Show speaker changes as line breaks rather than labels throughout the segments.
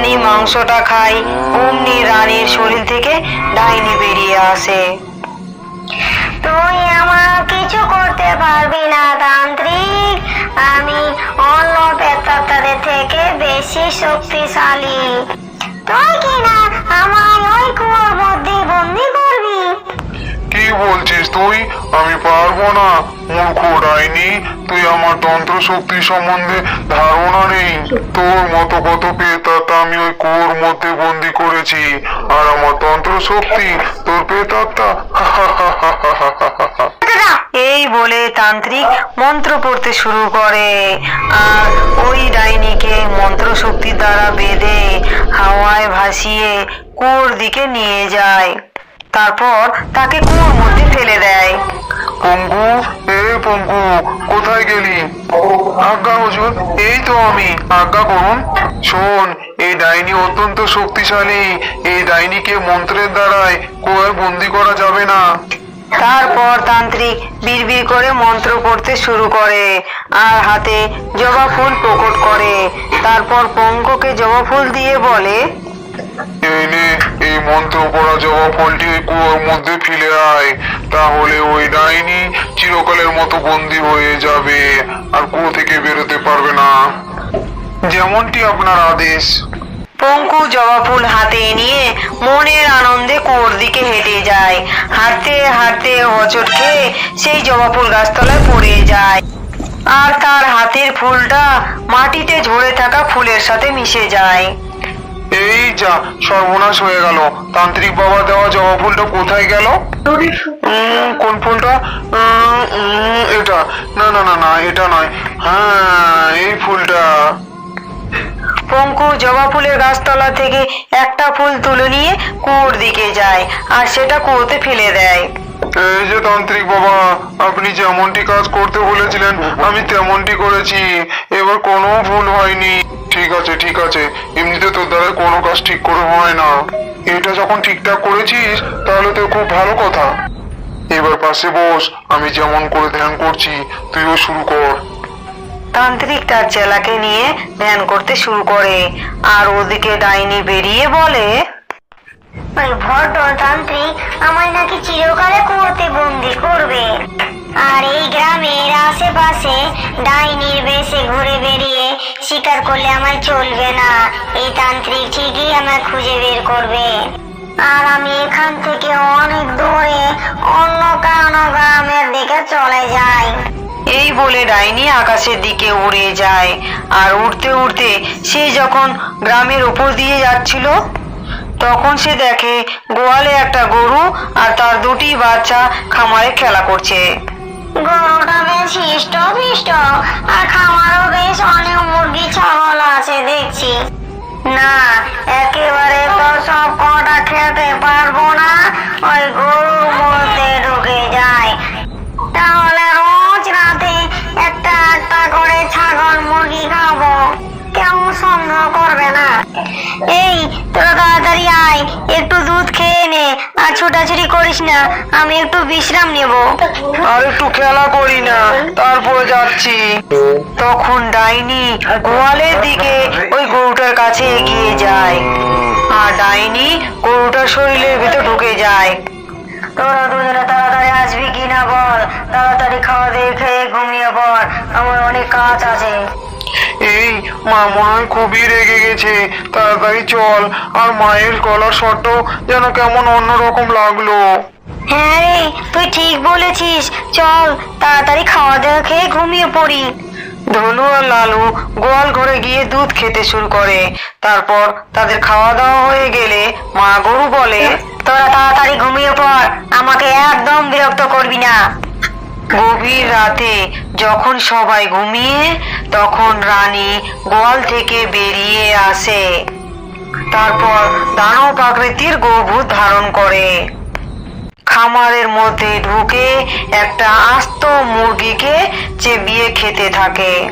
রানী মাংসটা খায় অমনি রানীর শরীর থেকে ডাইনি বেরিয়ে আসে।
তুই আমার কিছু করতে পারবি না, তান্ত্রিক। আমি অন্য থেকে বেশি শক্তিশালী। তুই কিনা আমার ওই কুয়োর মধ্যে বন্দি
বলছিস তুই? আমি পারব না। মূর্খ ডাইনি, তুই আমার তন্ত্র শক্তি সম্বন্ধে ধারণা নেই। তোর মতো কত পেতাত্তা আমি ওই কুয়োর মধ্যে বন্দি করেছি। আর আমার তন্ত্র শক্তি তোর পেতাত্তা
এই বলে তান্ত্রিক মন্ত্র পড়তে শুরু করে। আর ওই ডাইনিকে মন্ত্র শক্তির দ্বারা বেঁধে হাওয়ায় ভাসিয়ে কুয়োর দিকে নিয়ে যায়। তারপর তাকে কুয়োর মধ্যে ফেলে দেয়।
পঙ্কু এ পঙ্কু কোথায় গেলি? আজ্ঞা হুজুর এই তো আমি। আজ্ঞা করুন। শোন এই ডাইনি অত্যন্ত শক্তিশালী। এই ডাইনিকে মন্ত্রের দ্বারায় কুয়ায় বন্দি করা যাবে না।
তারপর তান্ত্রিক বিড়বিড় করে মন্ত্র পড়তে শুরু করে আর হাতে জবা ফুল প্রকট করে। তারপর পঙ্ককে জবা ফুল দিয়ে বলে
এই নে এই মন্ত্র পড়া জবা ফলটি ওই কুয়োর মধ্যে ফেলে আয়। তাহলে ওই ডাইনি চিরকালের মতো বন্দি হয়ে যাবে আর কুয়ো থেকে বেরোতে পারবে না। যেমনটি আপনার আদেশ।
পঙ্কু জবা ফুল হাতে নিয়ে মনের আনন্দে কুয়োর দিকে হেঁটে যায়। হাঁটতে হাঁটতে হচট খেয়ে সেই জবা ফুল গাছতলায় পড়ে যায়। আর তার হাতের ফুলটা মাটিতে ঝরে থাকা ফুলের সাথে মিশে যায়।
এই যা, সর্বনাশ হয়ে গেল। তান্ত্রিক বাবা দেওয়া জবা ফুলটা কোথায় গেল? কোন ফুলটা? এটা। না না না না, এটা নয়। হ্যাঁ এই ফুলটা।
পঙ্কু জবা ফুলের গাছতলা থেকে একটা ফুল তুলে নিয়ে কুয়োর দিকে যায়, আর সেটা কুয়োতে ফেলে দেয়।
এই যে তান্ত্রিক বাবা, আপনি যেমনটি কাজ করতে বলেছিলেন, আমি তেমনটি করেছি। এবার কোনো ভুল হয়নি। ঠিক আছে ঠিক আছে। এমনিতে তোর দ্বারা কোনো কাজ ঠিক করে হয় না। এটা যখন ঠিকঠাক করেছিস, তাহলে তো খুব ভালো কথা। এবার পাশে বস, আমি যেমন করে ধ্যান করছি, তুইও শুরু কর।
তান্ত্রিক তার চেলাকে নিয়ে ধ্যান করতে শুরু করে, আর ওদিকে ডাইনি বেরিয়ে বলে
আমায় নাকি চিরকালে কুয়োতে বন্দি করবে। আর এই গ্রামের আশেপাশে ডাইনির বেশে ঘুরে বেরিয়ে শিকার করলে চলবে না। এই তান্ত্রিক ঠিকই আমায় খুঁজে বের করবে। আর আমি এখান থেকে অনেক দূরে অন্য কানো গ্রামের দিকে চলে যাই।
এই বলে ডাইনি আকাশের দিকে উড়ে যায়। আর উড়তে উড়তে সে যখন গ্রামের উপর দিয়ে যাচ্ছিল তখন সে দেখে গোয়ালে একটা গরু আর তার দুটি বাচ্চা খামারে খেলা করছে।
গরুটা বেশ হিষ্ট পিষ্ট আর খামারও বেশ অনেক মুরগি, ছাগল আছে, দেখছি। না, একেবারে তো সব কটা খেতে পারব না। ওই গরুর মধ্যে ঢুকে যায় তাহলে রোজ রাতে একটা একটা করে ছাগল মুরগি খাব। কেউ সন্দেহ করবে না। এই, তোরা তাড়াতাড়ি আয়। একটু দুধ খেয়ে নে। আর ছোটাছুটি করিস না। আমি একটু বিশ্রাম নেব।
আর একটু খেলা করি না। তারপর যাচ্ছি। তখন ডাইনি গোয়ালের দিকে ওই গরুটার কাছে এগিয়ে যায়। আর ডাইনি গরুটার শরীরের ভেতর ঢুকে যায়। তোরা দুজনে তাড়াতাড়ি আসবি কিনা বল? তাড়াতাড়ি খাওয়া দিয়ে খেয়ে ঘুমিয়ে পড়। আমার অনেক কাজ আছে।
মা মনে হয় খুবই রেগে গেছে। তাড়াতাড়ি চল আর মায়ের গলার শব্দ যেন কেমন অন্যরকম লাগল।
হ্যাঁ রে তুই ঠিক বলেছিস। চল তাড়াতাড়ি খাওয়া দাওয়া খেয়ে ঘুমিয়ে পড়ি।
ধনু আর লালু গোয়াল ঘরে গিয়ে দুধ খেতে শুরু করে। তারপর তাদের খাওয়া দাওয়া হয়ে গেলে মা গরু বলে
তোরা তাড়াতাড়ি ঘুমিয়ে পড় আমাকে একদম বিরক্ত করবি না।
গভীর রাতে যখন সবাই ঘুমিয়ে, তখন রানী গোয়াল থেকে বেরিয়ে আসে। তারপর দানব আকৃতির গর্ভূত ধারণ করে। খামারের মধ্যে ঢুকে একটা আস্ত মুরগিকে চেবিয়ে খেতে থাকে।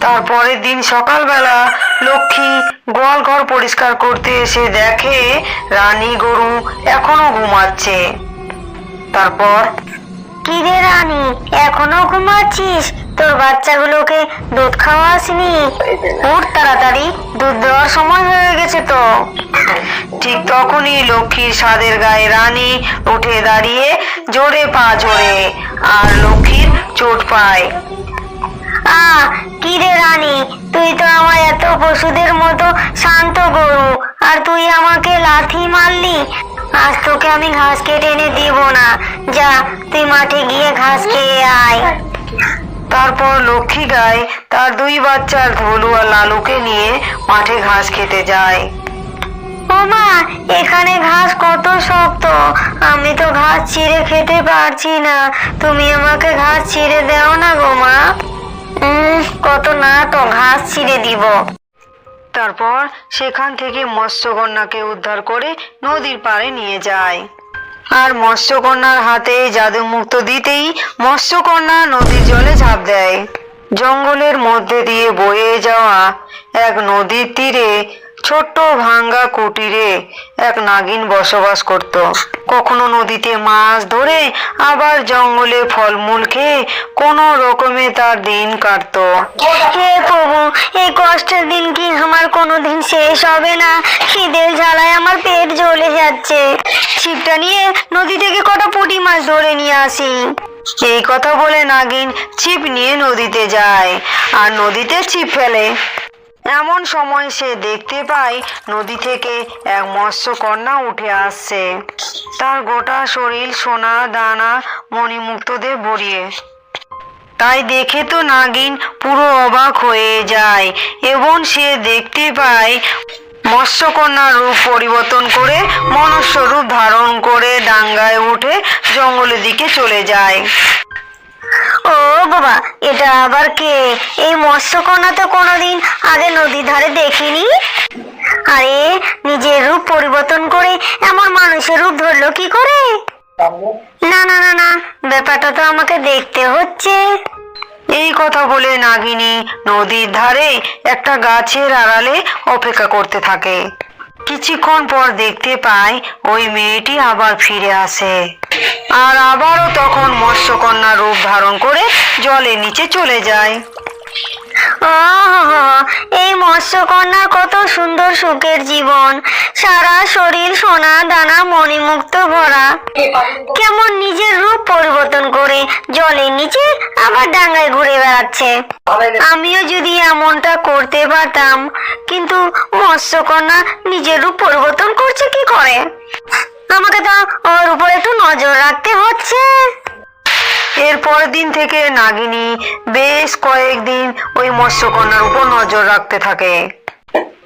তারপরের দিন সকালবেলা লক্ষ্মী গোয়াল ঘর পরিষ্কার করতে এসে দেখে, রানী গরু এখনও ঘুমাচ্ছে। তারপর
কি রে রানী এখনও ঘুমাচ্ছিস? তোর বাচ্চাগুলোকে দুধ খাওয়া আসনি। উঠ তাড়াতাড়ি দুধ দেওয়ার সময় হয়ে গেছে তো।
ঠিক তখনই লক্ষ্মীর স্বাদের গায়ে রানী উঠে দাঁড়িয়ে জোরে পা জোরে আর লক্ষ্মীর চোট পায়।
আ কি রে রানী তুই তো আমার এত পশুদের মতো শান্ত গরু আর তুই আমাকে লাথি মারলি। আজ তোকে আমি ঘাস কেটে এনে দিব না। যা, তুই মাঠে গিয়ে ঘাস খেয়ে আয়।
তারপর লক্ষ্মী গায় তার দুই বাচ্চার ধলু আর লালুকে নিয়ে মাঠে ঘাস খেতে যায়।
ও মা, এখানে ঘাস কত শক্ত। আমি তো ঘাস ছিঁড়ে খেতে পারছি না। তুমি আমাকে ঘাস ছিঁড়ে দাও না গো মা। কত না তো ঘাস ছিঁড়ে দিব।
তারপর সেখান থেকে মৎস্যকন্যাকে উদ্ধার করে নদীর পাড়ে নিয়ে যায়। আর মৎস্যকন্যার হাতে জাদু মুক্ত দিতেই মৎস্যকন্যা নদীর জলে ঝাঁপ দেয়। জঙ্গলের মধ্যে দিয়ে বয়ে যাওয়া এক নদীর তীরে ছোট্ট ভাঙ্গা কুটিরে এক নাগিন বসবাস করত। কখনো নদীতে মাছ ধরে আবার জঙ্গলে ফলমূল খেয়ে কোনো রকমে তার দিন কাটতো।
হে প্রভু কষ্টের দিন কি আমার কোনোদিন শেষ হবে না? খিদের জ্বালায় আমার পেট জ্বলে যাচ্ছে।
ছিপটা নিয়ে নদী থেকে কটা পুঁটি মাছ ধরে নিয়ে আসি। এই কথা বলে নাগিন ছিপ নিয়ে নদীতে যায়, আর নদীতে ছিপ ফেলে। এমন সময় সে দেখতে পায় নদী থেকে এক মৎস্যকন্যা উঠে আসছে। তার গোটা শরীর সোনা, দানা মণিমুক্ততে ভরিয়ে তাই দেখে তো নাগিন পুরো অবাক হয়ে যায় এবং সে দেখতে পায় মৎস্যকন্যার রূপ পরিবর্তন করে মনুষ্য রূপ ধারণ করে ডাঙ্গায় উঠে জঙ্গলের দিকে চলে যায়।
ও বাবা, এটা আবার কে? এই মৎস্যকন্যা তো কোনোদিন আগে নদীর ধারে দেখিনি। আরে, নিজের রূপ পরিবর্তন করে এমন মানুষের রূপ ধরলো কি করে? না না না না, ব্যাপারটা তো আমাকে দেখতে হচ্ছে।
এই কথা বলে নাগিনী নদীর ধারে একটা গাছের আড়ালে অপেক্ষা করতে থাকে। কিছুক্ষণ পর দেখতে পায় ওই মেয়েটি আবার ফিরে আসে। আর আবারও তখন মৎস্যকন্যা রূপ ধারণ করে জলের নিচে চলে যায়।
এই মৎস্যকন্যার কত সুন্দর সুখের জীবন। সারা শরীর, সোনা, দানা, মণিমুক্ত ভরা। কেমন নিজের রূপ পরিবর্তন করে জলের নিচে আবার ডাঙ্গায় ঘুরে বেড়াচ্ছে। আমিও যদি এমনটা করতে পারতাম, কিন্তু মৎস্যকন্যা নিজের রূপ পরিবর্তন করছে কি করে? আমাকে তো ওর উপর একটু নজর রাখতে হচ্ছে।
এর পরের দিন থেকে নাগিনী বেশ কয়েকদিন ওই মৎস্যকন্যার উপর নজর রাখতে থাকে।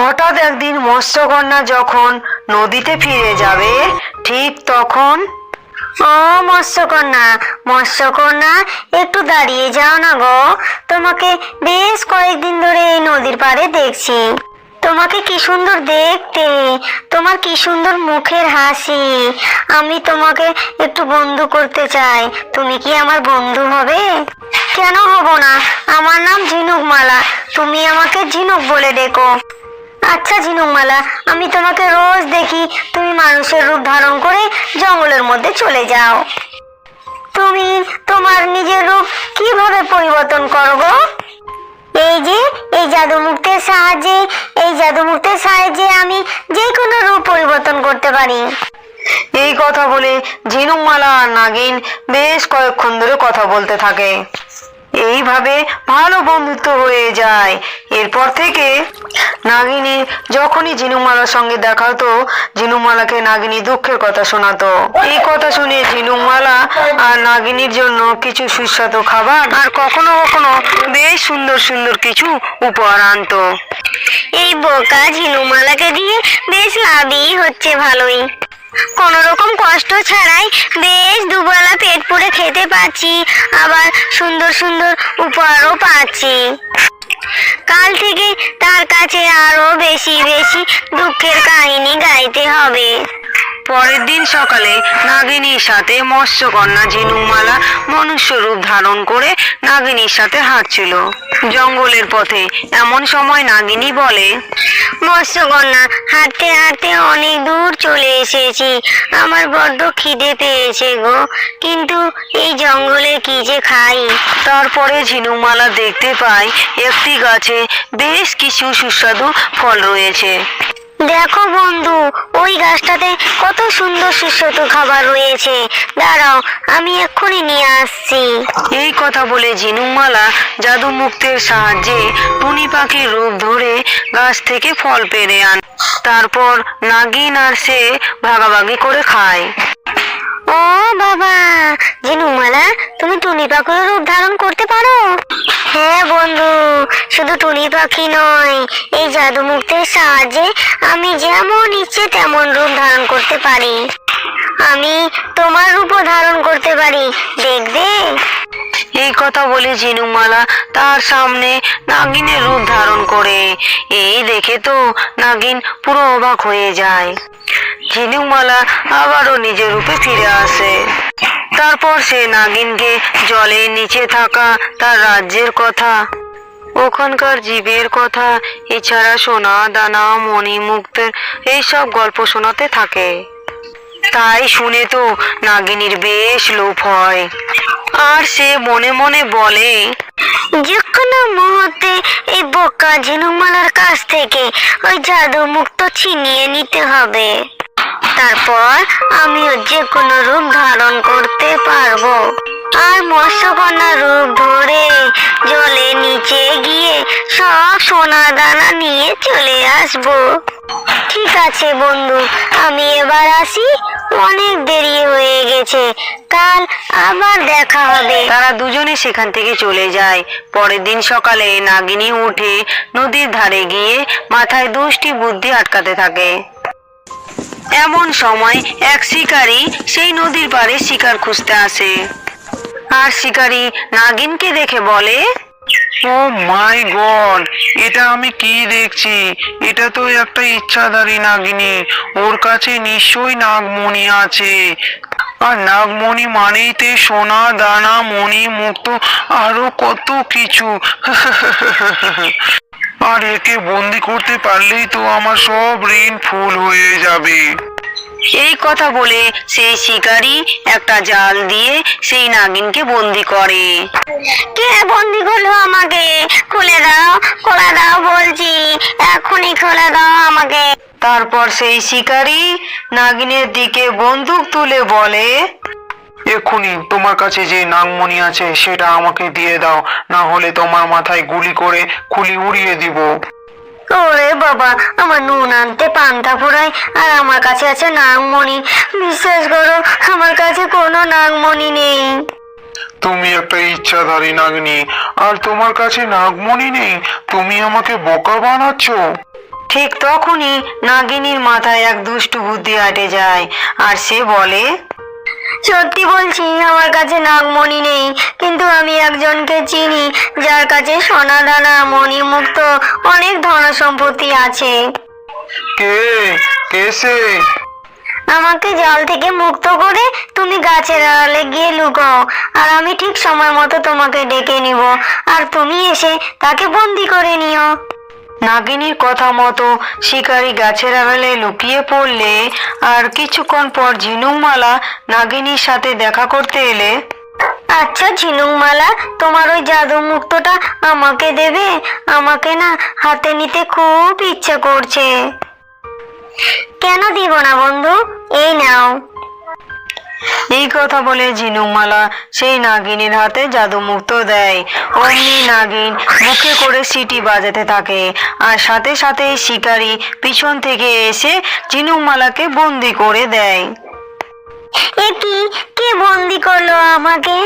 হঠাৎ একদিন মৎস্যকন্যা যখন নদীতে ফিরে যাবে, ঠিক তখন,
ও মৎস্যকন্যা মৎস্যকন্যা, একটু দাঁড়িয়ে যাও না গো। তোমাকে বেশ কয়েকদিন ধরে এই নদীর পাড়ে দেখছি। তোমাকে কি সুন্দর দেখতে? তোমার কি সুন্দর মুখের হাসি? আমি তোমাকে একটু বন্ধু করতে চাই। তুমি কি আমার বন্ধু হবে? কেন হব না? আমার নাম ঝিনুক মালা তুমি আমাকে ঝিনুক বলে ডেকো। আচ্ছা ঝিনুকমালা, আমি তোমাকে রোজ দেখি। তুমি মানুষের রূপ ধারণ করে জঙ্গলের মধ্যে চলে যাও। তুমি তোমার নিজের রূপ কীভাবে পরিবর্তন করো গো? এই যে, এই জাদু মুক্তের সাহায্যে, এই জাদু মুক্তের সাহায্যে আমি যে কোনো রূপ পরিবর্তন করতে পারি।
এই কথা বলে ঝিনুমালা আর নাগিন বেশ কয়েকক্ষণ ধরে কথা বলতে থাকে। এইভাবে ভালো বন্ধুত্ব হয়ে যায়। এরপর থেকে নাগিনী যখনই ঝিনুকমালার সঙ্গে দেখা হতো ঝিনুকমালাকে নাগিনী দুঃখের কথা শোনাতো। এই কথা শুনে ঝিনুকমালা আর নাগিনীর জন্য কিছু সুস্বাদু খাবার আর কখনো কখনো বেশ সুন্দর সুন্দর কিছু উপহার আনতো।
এই বোকা ঝিনুমালাকে দিয়ে বেশ লাভই হচ্ছে ভালোই। কোন রকম কষ্ট ছাড়াই বেশ দুবেলা পেট পুড়ে খেতে পাচ্ছি, আবার সুন্দর সুন্দর উপহারও পাচ্ছি। কাল থেকে তার কাছে আরও বেশি বেশি দুঃখের কাহিনী গাইতে হবে।
পরের দিন সকালে নাগিনীর সাথে মৎস্যকন্যা ঝিনুকমালা মনুষ্য রূপ ধারণ করে নাগিনীর সাথে হাঁটছিল। জঙ্গলের পথে এমন সময় নাগিনী বলে
মৎস্যকন্যা হাঁটতে হাঁটতে অনেক দূর চলে এসেছি। আমার বড্ড খিদে পেয়েছে গো। কিন্তু এই জঙ্গলে কি যে খাই?
তারপরে ঝিনুকমালা দেখতে পায় একটি গাছে বেশ কিছু সুস্বাদু ফল রয়েছে।
দেখো বন্ধু, ওই গাছটাতে কত সুন্দর সুস্বাদু খাবার রয়েছে। দাঁড়াও, আমি এক্ষুনি নিয়ে আসছি।
এই কথা বলে জিনুমালা জাদু মুক্তের সাহায্যে টুনি পাখির রূপ ধরে গাছ থেকে ফল পেরে আন। তারপর নাগিন আর সে ভাগাভাগি করে খায়।
ও বাবা জিনুমালা তুমি টুনি পাখির রূপ ধারণ করতে পারো? হ্যাঁ বন্ধু, শুধু টুনি পাখি নয়, এই জাদু মুক্তের সাহায্যে আমি যেমন ইচ্ছে তেমন রূপ ধারণ করতে পারি। আমি তোমার রূপও ধারণ করতে পারি, দেখবে?
এই কথা বলে ঝিনুকমালা তার সামনে নাগিনের রূপ ধারণ করে। এই দেখে তো নাগিন পুরো অবাক হয়ে যায়। ঝিনুকমালা আবারও নিজের রূপে ফিরে আসে। তারপর সে নাগিনকে জলের নিচে থাকা তার রাজ্যের কথা, ওখানকার জীবের কথা, এছাড়া সোনা, দানা মণিমুক্তের এইসব গল্প শোনাতে থাকে। তাই শুনে তো নাগিনীর বেশ লোভ হয়। আর সে মনে মনে বলে
যে কোনো মুহূর্তে এই বোকা ঝিনুমালার কাছ থেকে ওই জাদু মুক্ত ছিনিয়ে নিতে হবে। তারপর আমিও যে কোনো রূপ ধারণ করতে পারব। আর মৎস্যকন্যা রূপ ধরে জলে নিচে গিয়ে সব সোনা দানা নিয়ে চলে আসব। ঠিক আছে বন্ধু, আমি এবার আসি। অনেক দেরি হয়ে গেছে, কাল আবার দেখা হবে।
তারা দুজনে সেখান থেকে চলে যায়। পরের দিন সকালে নাগিনী উঠে নদীর ধারে গিয়ে মাথায় দুষ্টি বুদ্ধি আটকাতে থাকে। এমন সময় এক শিকারী সেই নদীর পাড়ে শিকার খুঁজতে আসে। আর শিকারী নাগিনকে দেখে বলে,
ও মাই গড, এটা আমি কি দেখছি? এটা তো একটা ইচ্ছাধারী নাগিনী। ওর কাছে নিশ্চয়ই নাগমণি আছে। আর নাগমণি মানেই তে সোনা, দানা, মণি, মুক্ত, আরও কত কিছু। আর একে বন্দি করতে পারলেই তো আমার সব ঋণ ফুল হয়ে যাবে।
এই কথা বলে সেই শিকারী একটা জাল দিয়ে সেই নাগিনকে বন্দি করে।
কে বন্দি করল আমাকে? খুলে দাও খুলে দাও বলছি। এখনই খুলে দাও আমাকে।
তারপর সেই শিকারী নাগিনের দিকে বন্দুক তুলে বলে
এক্ষুনি তোমার কাছে যে নাগমণি আছে সেটা আমাকে দিয়ে দাও। না হলে তোমার মাথায় গুলি করে খুলি উড়িয়ে দিব।
ওরে বাবা আমার নুন আনতে পান্তা ফোড়াই আর আমার কাছে আছে নাগমণি। বিশ্বাস করো আমার কাছে কোনো নাগমণি নেই।
তুমি একটা ইচ্ছাধারী নাগনি আর তোমার কাছে নাগমণি নেই। তুমি আমাকে বোকা বানাচ্ছ।
ঠিক তখনই নাগিনীর মাথায় এক দুষ্টু বুদ্ধি আটে যায় আর সে বলে
সত্যি বলছি আমার কাছে নাগমণি নেই। কিন্তু আমি একজনকে চিনি যার কাছে সোনা দানা মণিমুক্ত অনেক ধন সম্পত্তি আছে।
কে? কে সে?
আমাকে জল থেকে মুক্ত করে তুমি গাছের আড়ালে গিয়ে লুকাও আর আমি ঠিক সময় মতো তোমাকে ডেকে নিব আর তুমি এসে তাকে বন্দি করে নিও।
নাগিনীর কথা মতো শিকারী গাছের আড়ালে লুকিয়ে পড়লে আর কিছুক্ষণ পর ঝিনুকমালা নাগিনীর সাথে দেখা করতে এলে।
আচ্ছা ঝিনুকমালা, তোমার ওই জাদু মুক্তটা আমাকে দেবে? আমাকে না হাতে নিতে খুব ইচ্ছে করছে। কেন দিব না বন্ধু? এই নাও।
এই কথা বলে ঝিনুকমালা সেই নাগিনীর হাতে জাদু মুক্ত দেয়। অমনি নাগিন মুখে করে সিটি বাজাতে থাকে আর সাথে সাথে শিকারী পিছন থেকে এসে ঝিনুকমালাকে বন্দি করে দেয়।
এ কি বন্দি করল আমাকে?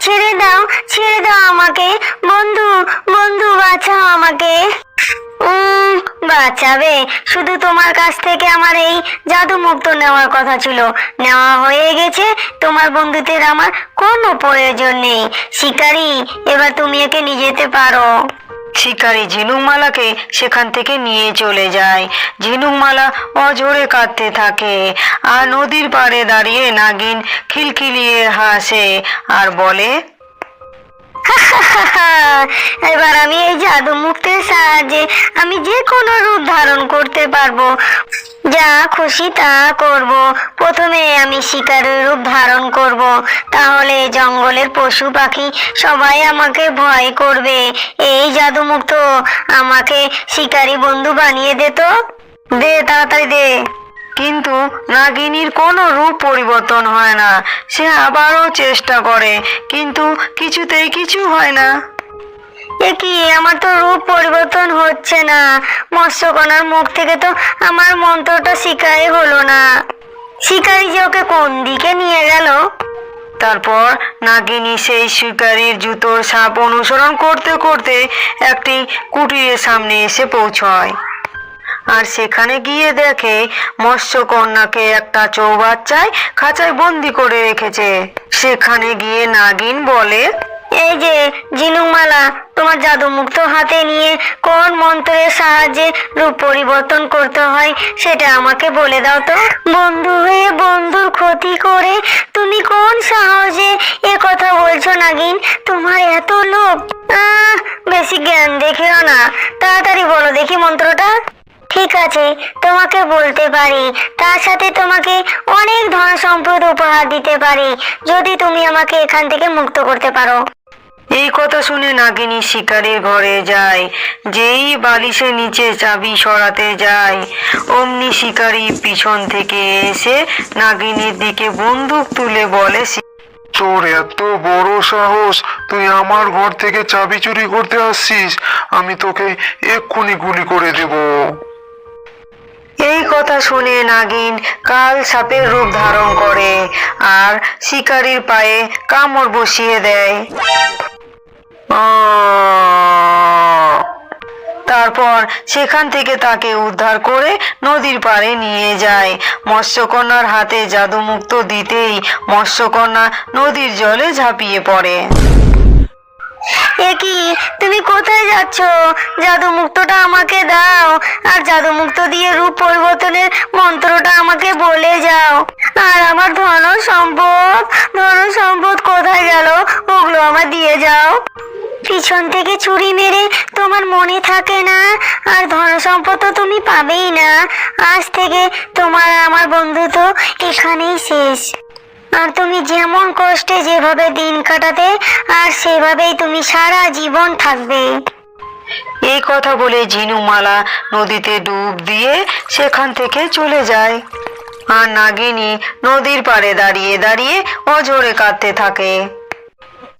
ছেড়ে দাও ছেড়ে দাও আমাকে। বন্ধু বন্ধু বাঁচাও আমাকে। বাঁচাবে। শুধু তোমার কাছ থেকে আমার এই জাদু মুক্ত নেওয়ার কথা ছিল। নেওয়া হয়ে গেছে, তোমার বন্ধুদের আমার কোনো প্রয়োজন নেই। শিকারি, এবার তুমি একে নিয়ে যেতে পারো।
শিকারী ঝিনুকমালাকে সেখান থেকে নিয়ে চলে যায়। ঝিনুকমালা অজোরে কাঁদতে থাকে। আর নদীর পাড়ে দাঁড়িয়ে নাগিন খিলখিলিয়ে হাসে। আর বলে
এবার আমি এই জাদু মুক্তের সাহায্যে আমি যে কোনো রূপ ধারণ করতে পারব। যা খুশি তা করব। প্রথমে আমি শিকারের রূপ ধারণ করব। তাহলে জঙ্গলের পশু পাখি সবাই আমাকে ভয় করবে। এই জাদু মুক্ত আমাকে শিকারী বন্ধু বানিয়ে দে তো। দে, তাড়াতাড়ি দে।
কিন্তু নাগিনীর কোনো রূপ পরিবর্তন হয় না। সে আবারও চেষ্টা করে, কিন্তু কিছুতেই কিছু হয় না।
এ কি আমার তো রূপ পরিবর্তন হচ্ছে না। মৎস্যকন্যার মুখ থেকে তো আমার মন্ত্রটা শিকারই হলো না। শিকারি যে ওকে কোন দিকে নিয়ে গেল?
তারপর নাগিনী সেই শিকারীর জুতোর সাপ অনুসরণ করতে করতে একটি কুটিরের সামনে এসে পৌঁছয়। আর সেখানে গিয়ে দেখে মৎস্যকন্যাকে একটা চৌবাচ্চায় খাঁচায় বন্দি করে রেখেছে। সেখানে গিয়ে নাগিন বলে
এই যে ঝিনুকমালা তোমার জাদু মুক্ত হাতে নিয়ে কোন মন্ত্রের সাহায্যে রূপ পরিবর্তন করতে হয় সেটা আমাকে বলে দাও তো। বন্ধু হয়ে বন্ধুর ক্ষতি করে তুমি কোন সাহসে এ কথা বলছো নাগিন? তোমার এত লোভ। আহ, বেশি জ্ঞান দেখিও না। তাড়াতাড়ি বলো দেখি মন্ত্রটা। ঠিক আছে তোমাকে বলতে পারি। তার সাথে তোমাকে অনেক ধন সম্পদ উপহার দিতে পারি যদি তুমি আমাকে এখান থেকে মুক্ত করতে পারো।
এই কথা শুনে নাগিনী শিকারীর ঘরে যায় যেই বালিশের নিচে চাবি সরাতে যায়। অমনি শিকারী পিছন থেকে এসে নাগিনীর দিকে বন্দুক তুলে বলে
তোর এত বড় সাহস তুই আমার ঘর থেকে চাবি চুরি করতে আসছিস আমি তোকে এক্ষুনি গুলি করে দেব।
এই কথা শুনে নাগিন কাল সাপের রূপ ধারণ করে আর শিকারীর পায়ে কামড় বসিয়ে দেয়। তারপর সেখান থেকে তাকে উদ্ধার করে নদীর পাড়ে নিয়ে যায়। মৎস্যকন্যার হাতে জাদুমুক্ত দিতেই মৎস্যকন্যা নদীর জলে ঝাঁপিয়ে পড়ে।
একি, তুমি কোথায় যাচ্ছ? জাদু মুক্তটা আমাকে দাও। আর জাদু মুক্ত দিয়ে রূপ পরিবর্তনের মন্ত্রটা আমাকে বলে যাও। আর আমার ধন সম্পদ ধন সম্পদ কোথায় গেল? ওগুলো আমার দিয়ে যাও। পিছন থেকে চুরি মেরে তোমার মনে থাকে না? আর ধন সম্পদ তো তুমি পাবেই না। আজ থেকে তোমার আমার বন্ধুত্ব এখানেই শেষ। আর তুমি যেমন কষ্টে যেভাবে দিন কাটাতে, আর সেভাবেই তুমি সারা জীবন থাকবে।
এই কথা বলে ঝিনুমালা নদীতে ডুব দিয়ে সেখান থেকে চলে যায়। আর নাগিনী নদীর পাড়ে দাঁড়িয়ে দাঁড়িয়ে অজোরে কাঁদতে থাকে।